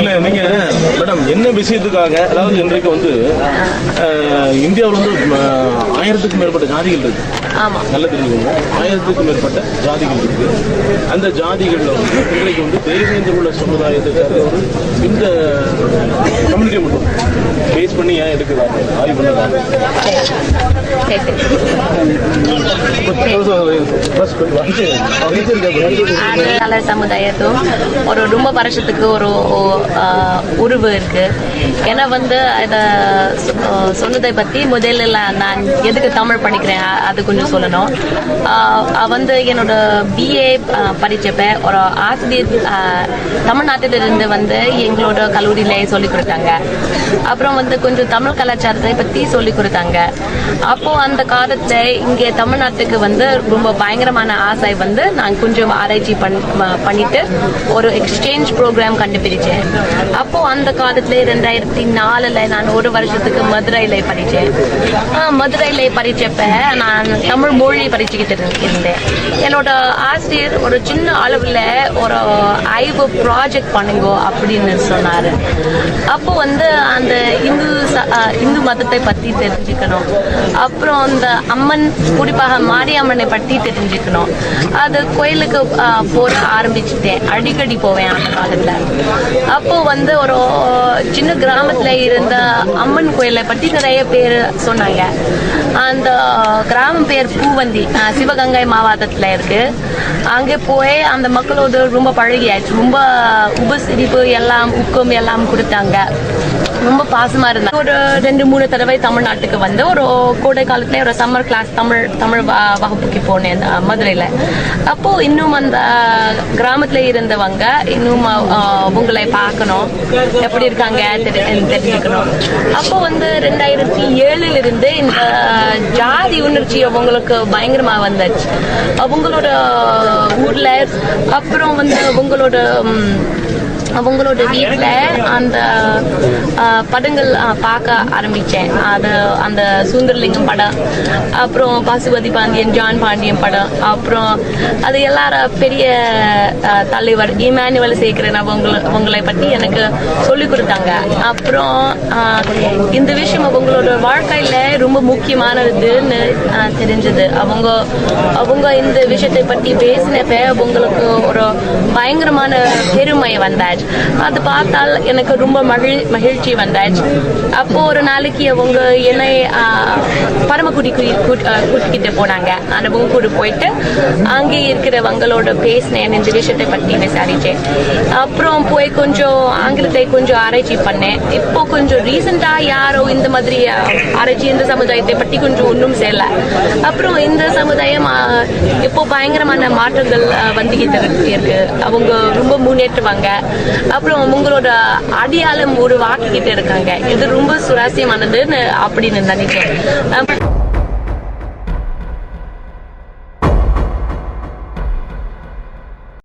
இல்ல மேடம் என்ன விஷயத்துக்காக அதாவது இன்றைக்கு வந்து இந்தியாவுல வந்து ஆயிரத்துக்கும் மேற்பட்ட ஜாதிகள் இருக்கு. நல்ல தெரிஞ்சுக்கோங்க. ஆயிரத்துக்கும் மேற்பட்ட ஜாதிகள் இருக்கு. அந்த ஜாதிகள்ல வந்து இன்றைக்கு வந்து தேவேந்திர உள்ள சமுதாயத்தை சேர்ந்த ஒரு இந்த கம்யூனிட்டி மட்டும் பேஸ் பண்ணி ஏன் எடுக்கிறாங்க? ஆய்வு பண்ணுறாங்க ஆடலாளர் சமுதாயத்தும் ஒரு ரொம்ப வருஷத்துக்கு ஒரு உருவு உறவு இருக்கு. ஏன்னா வந்து அதை சொன்னதை பற்றி முதல்ல நான் எதுக்கு தமிழ் படிக்கிறேன் அது கொஞ்சம் சொல்லணும். வந்து என்னோட பிஏ படித்தப்ப ஒரு ஆசிரியர் தமிழ்நாட்டிலிருந்து வந்து எங்களோட கல்லூரியிலே சொல்லி கொடுத்தாங்க. அப்புறம் வந்து கொஞ்சம் தமிழ் கலாச்சாரத்தை பற்றி சொல்லி கொடுத்தாங்க. அப்போ அந்த காலத்தை இங்கே தமிழ்நாட்டுக்கு வந்து ரொம்ப பயங்கரமான ஆசை வந்து நான் கொஞ்சம் ஆராய்ச்சி பண் பண்ணிட்டு ஒரு எக்ஸ்சேஞ்ச் ப்ரோக்ராம் கண்டுபிடிச்சேன். அப்போ அந்த காலத்துல ரெண்டாயிரத்தி நாலுல நான் ஒரு வருஷத்துக்கு மதுரையில படிச்சேன். மதுரையில படிச்சப்ப நான் தமிழ் மொழி படிச்சுக்கிட்டு இருந்தேன். என்னோட ஆசிரியர் ஒரு சின்ன அளவுல ஒரு ஐவு ப்ராஜெக்ட் பண்ணுங்க அப்படின்னு சொன்னாரு. அப்போ வந்து அந்த இந்து ச- இந்து மதத்தை பத்தி தெரிஞ்சுக்கணும். அப்புறம் அந்த அம்மன் குறிப்பாக மாரியம்மன் பற்றி தெரிஞ்சுக்கணும். அது கோயிலுக்கு போக ஆரம்பிச்சுட்டேன். அடிக்கடி போவேன் அந்த காலத்தில். அப்போ வந்து ஒரு சின்ன கிராமத்தில் இருந்த அம்மன் கோயிலை பற்றி நிறைய பேர் சொன்னாங்க. அந்த கிராமம் பேர் பூவந்தி சிவகங்கை மாவட்டத்தில் இருக்கு. அங்கே போய் அந்த மக்களோடு ரொம்ப பழகியாச்சு. ரொம்ப உபசரிப்பு எல்லாம் ஊக்கம் எல்லாம் கொடுத்தாங்க. ரொம்ப பாசமா இருந்தாங்க ஒரு ரெண்டு மூணு தடவை தமிழ்நாட்டுக்கு வந்து ஒரு கோடை காலத்துல ஒரு சம்மர் கிளாஸ் தமிழ் தமிழ் வகுப்புக்கு போனேன் அந்த மதுரையில. அப்போ இன்னும் அந்த கிராமத்துல இருந்தவங்க இன்னும் உங்களை பார்க்கணும். எப்படி இருக்காங்க தெரி- தெரிஞ்சுக்கணும். அப்போ வந்து ரெண்டாயிரத்தி ஏழுல இருந்து இந்த ஜாதி உணர்ச்சி அவங்களுக்கு பயங்கரமா வந்துச்சு. அவங்களோட ஊர்ல அப்புறம் வந்து அவங்களோட அவங்களோட வீட்டில் அந்த படங்கள் பார்க்க ஆரம்பித்தேன் அது அந்த சுந்தரலிங்கம் படம் அப்புறம் பசுபதி பாண்டியன் ஜான் பாண்டியன் படம் அப்புறம் அது எல்லாரும் பெரிய தலைவர் இமானுவல் சேகரன் அவங்க அவங்களை பற்றி எனக்கு சொல்லி கொடுத்தாங்க. அப்புறம் இந்த விஷயம் அவங்களோட வாழ்க்கையில ரொம்ப முக்கியமானதுன்னு தெரிஞ்சது. அவங்க அவங்க இந்த விஷயத்தை பற்றி பேசினப்ப அவங்களுக்கு ஒரு பயங்கரமான பெருமை வந்தாச்சு. அது பார்த்தால் எனக்கு ரொம்ப மகிழ் மகிழ்ச்சி வந்தாச்சு. அப்போ ஒரு நாளைக்கு அவங்க என்னை பரமக்குடி கூட்டிக்கிட்டு போனாங்க. அந்த கூட போயிட்டு அங்கே இருக்கிறவங்களோட பேசினேன் இந்த விஷயத்தை பற்றி விசாரிச்சேன் அப்புறம் போய் கொஞ்சம் ஆங்கிலத்தை கொஞ்சம் ஆராய்ச்சி பண்ணேன். இப்போ கொஞ்சம் ரீசெண்டா யாரோ இந்த மாதிரி ஆராய்ச்சி இந்த சமுதாயத்தை பற்றி கொஞ்சம் ஒன்றும் செய்யல. அப்புறம் இந்த சமுதாயம் இப்போ பயங்கரமான மாற்றங்கள் வந்துகிட்டு இருக்கு. அவங்க ரொம்ப முன்னேற்றுவாங்க. அப்புறம் உங்களோட அடியாளம் ஒரு வாக்கிக்கிட்டு இருக்காங்க. இது ரொம்ப சுவாரஸ்யமானதுன்னு அப்படின்னு நினைக்கிறேன்.